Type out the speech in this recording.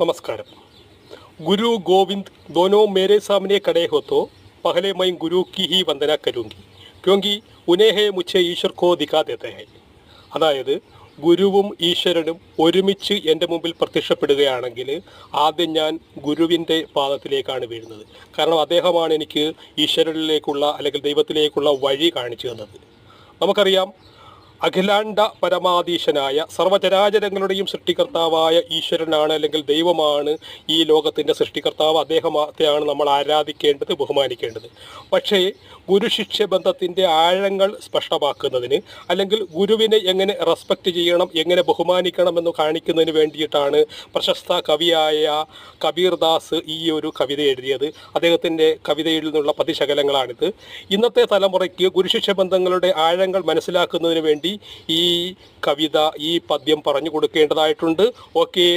നമസ്കാരം. ഗുരു ഗോവിന്ദ് ദോനോ മേരെ സാമനെ കടേ ഹോത്തോ പഹലെ മൈ ഗുരു കി ഹി വന്ദന കരുങ്കി ക്യോങ്കി ഉനേഹെ മുച്ചെ ഈശ്വർ കോ ദിഖാതെ അതായത് ഗുരുവും ഈശ്വരനും ഒരുമിച്ച് എന്റെ മുമ്പിൽ പ്രത്യക്ഷപ്പെടുകയാണെങ്കിൽ ആദ്യം ഞാൻ ഗുരുവിന്റെ പാദത്തിലേക്കാണ് വീഴുന്നത്. കാരണം അദ്ദേഹമാണ് എനിക്ക് ഈശ്വരനിലേക്കുള്ള അല്ലെങ്കിൽ ദൈവത്തിലേക്കുള്ള വഴി കാണിച്ചു തന്നത്. നമുക്കറിയാം അഖിലാണ്ട പരമാധീശനായ സർവചരാചരങ്ങളുടെയും സൃഷ്ടികർത്താവായ ഈശ്വരനാണ് അല്ലെങ്കിൽ ദൈവമാണ് ഈ ലോകത്തിന്റെ സൃഷ്ടികർത്താവ്. അദ്ദേഹത്തെയാണ് നമ്മൾ ആരാധിക്കേണ്ടത് ബഹുമാനിക്കേണ്ടത്. പക്ഷേ ഗുരുശിഷ്യ ബന്ധത്തിന്റെ ആഴങ്ങൾ സ്പഷ്ടമാക്കുന്നതിന് അല്ലെങ്കിൽ ഗുരുവിനെ എങ്ങനെ റെസ്പെക്റ്റ് ചെയ്യണം എങ്ങനെ ബഹുമാനിക്കണം എന്ന് കാണിക്കുന്നതിന് വേണ്ടിയിട്ടാണ് പ്രശസ്ത കവിയായ കബീർദാസ് ഈ ഒരു കവിത എഴുതിയത്. അദ്ദേഹത്തിന്റെ കവിതയിൽ നിന്നുള്ള പതിശകലങ്ങളാണിത് ഇന്നത്തെ തലമുറയ്ക്ക് ഗുരുശിഷ്യ ബന്ധങ്ങളുടെ ആഴങ്ങൾ മനസ്സിലാക്കുന്നതിന് വേണ്ടി ഈ കവിത ഈ പദ്യം പറഞ്ഞു കൊടുക്കേണ്ടതായിട്ടുണ്ട്. ഓക്കെ.